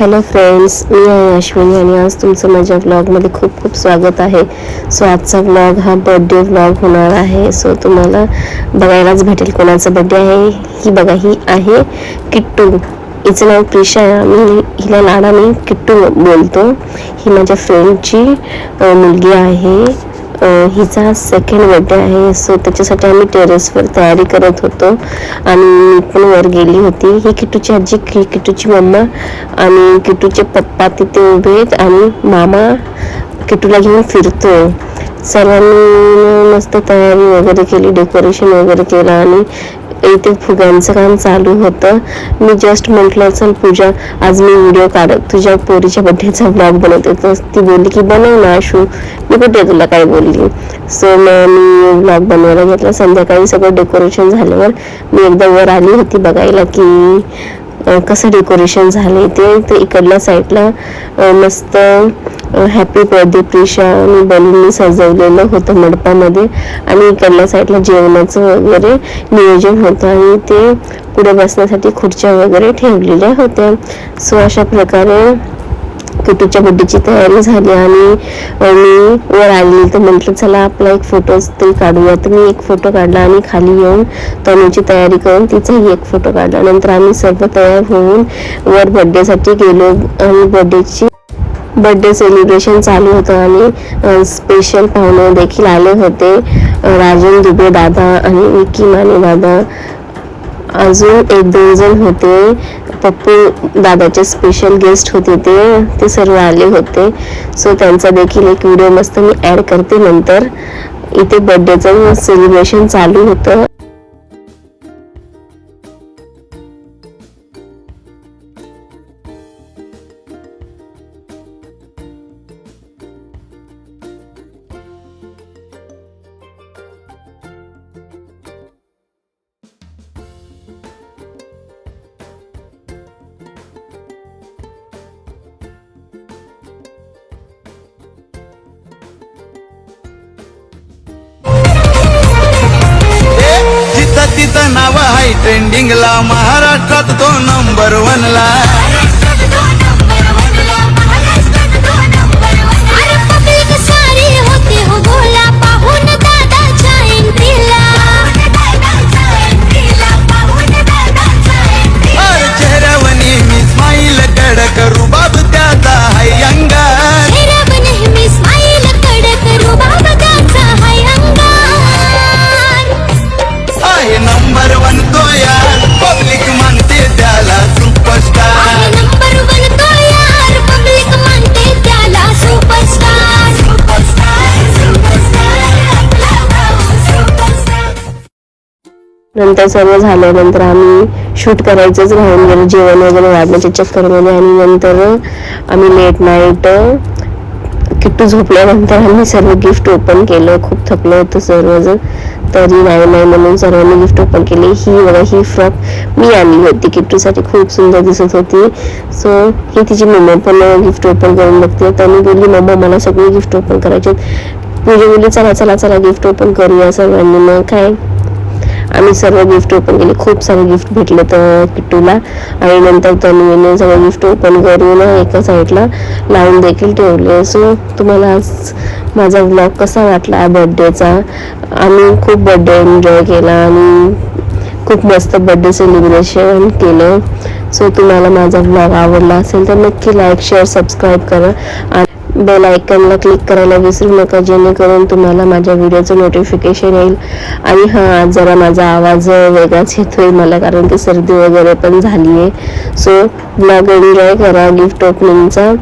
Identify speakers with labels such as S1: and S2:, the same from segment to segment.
S1: Hello friends मी आहे अश्विनी आणि आज तुमचं माझ्या व्लॉगमध्ये खूप खूप स्वागत आहे. सो आजचा व्लॉग हा बर्थडे व्लॉग होणार आहे. सो तुम्हाला बघायलाच भेटेल कोणाचा बर्थडे आहे. ही बघा ही आहे किट्टू. हिचं नाव प्रिशा आहे. मी हिला लाडाने किट्टू बोलतो. ही माझ्या फ्रेंडची मुलगी आहे. हिचा सेकंड बर्थडे आहे सो त्याच्यासाठी आम्ही टेरेसवर तयारी करत होतो. आणि मी पण वर गेली होती. ही किटूची आजी कि किटूची मम्मा आणि किटूचे पप्पा तिथे उभे आहेत आणि मामा किटूला घेऊन फिरतो. सर्वांनी मस्त तयारी वगैरे केली डेकोरेशन वगैरे केलं आणि इथे फुग्यांचं काम चालू होतं. मी जस्ट म्हटलं चल पूजा आज मी व्हिडिओ काढ तुझ्या पोरीच्या बड्डेचा ब्लॉग बनवते तर ती बोलली की बनव ना आशू मी कुठे तुला काय बोलली? सो मग मी ब्लॉग बनवायला घेतला. संध्याकाळी सगळं डेकोरेशन झाल्यावर मी एकदा वर आली होती बघायला की कसं डेकोरेशन झालं ते. तर इकडल्या साईडला मस्त हॅपी बर्थडे प्रिशा आणि बलूननी सजवलेलं होतं मंडपामध्ये. आणि इकडल्या साईडला जेवणाचं वगैरे नियोजन होतं आणि ते पुढे बसण्यासाठी खुर्च्या वगैरे ठेवलेल्या होत्या. सो अशा प्रकारे किटूच्या बड्डेची तयारी झाली आणि मी वर आली तर म्हटलं चला आपला एक फोटो तरी काढूया. तर मी एक फोटो काढला आणि खाली येऊन तनूची तयारी करून तिचाही एक फोटो काढला. नंतर आम्ही सर्व तयार होऊन वर बड्डेसाठी गेलो आणि बड्डेची बर्थडे सेलिब्रेशन चालू होतं आणि स्पेशल पाहुणे देखील आले होते. राजन दुबे दादा आणि विकी माने दादा. अजून एक दोन जण होते. पप्पू दादाचे स्पेशल गेस्ट होते ते. ते सर्व आले होते. सो त्यांचा देखील एक व्हिडिओ मस्त मी ॲड करते नंतर. इथे बर्थडेचं सेलिब्रेशन चालू होतं.
S2: महाराष्ट्रात तो नंबर वनला नंबर वन तो
S3: या.
S1: नंतर सर्व झाल्यानंतर आम्ही शूट करायचंच राहून गेलो जेवण वगैरे वाढण्याच्या चक्करमध्ये आणि नंतर आम्ही लेट नाईट किट्टू झोपल्यानंतर आम्ही सर्व गिफ्ट ओपन केलं खूप थकलं होतं सर्वजण. तरी नाही नाही म्हणून सर्वांनी गिफ्ट ओपन केली. ही बघा ही फ्रॉक मी आणली होती. किट्टूसाठी खूप सुंदर दिसत होती. सो ही तिची मम्मी पण गिफ्ट ओपन करून बघते. तर मी बोलली मम्मा मला सगळे गिफ्ट ओपन करायचे पूजा बोलली चला चला चला गिफ्ट ओपन करूया सर्वांनी. मग काय? आम्ही सर्व गिफ्ट ओपन केले. खूप सारे गिफ्ट भेटले तर किट्टूला. आणि नंतर तन्वीने सगळं गिफ्ट ओपन करून एका साईडला लावून देखील ठेवले. सो तुम्हाला आज माझा ब्लॉग कसा वाटला बर्थडेचा आम्ही खूप बर्थडे एन्जॉय केला आणि खूप मस्त बर्थडे सेलिब्रेशन केलं. सो तुम्हाला माझा ब्लॉग आवडला असेल तर नक्की लाईक शेअर सबस्क्राईब करा. आणि बेल आयकनला क्लिक करायला विसरू नका जेणेकरून तुम्हाला माझ्या व्हिडिओचं नोटिफिकेशन येईल. आणि हां जरा माझा आवाज वेगळाच येतोय मला कारण की सर्दी वगैरे पण झाली आहे सो ब्लॉग एन्जॉय करा गिफ्ट ओपनिंगचा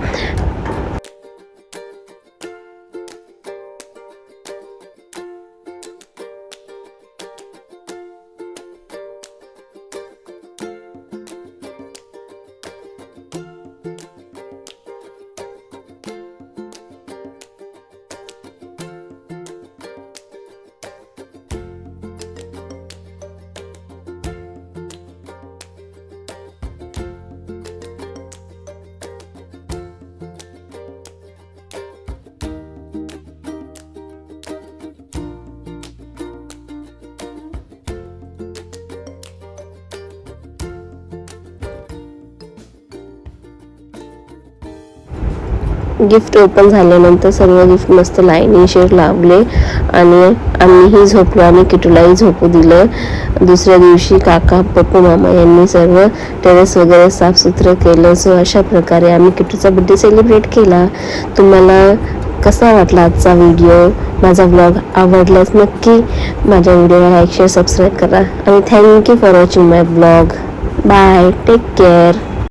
S1: गिफ्ट ओपन झाल्यानंतर सर्व गिफ्ट मस्त लाईनीशीर लावले आणि आम्हीही झोपलो. आणि किटूलाही झोपू दिलं. दुसऱ्या दिवशी काका पप्पू मामा यांनी सर्व टेरेस वगैरे साफसुथरं केलं. सो अशा प्रकारे आम्ही किटूचा बड्डे सेलिब्रेट केला. तुम्हाला कसा वाटला आजचा व्हिडिओ माझा ब्लॉग आवडल्यास नक्की? माझ्या व्हिडिओला लाईक शेअर सबस्क्राईब करा. आणि thank you for watching my blog bye take care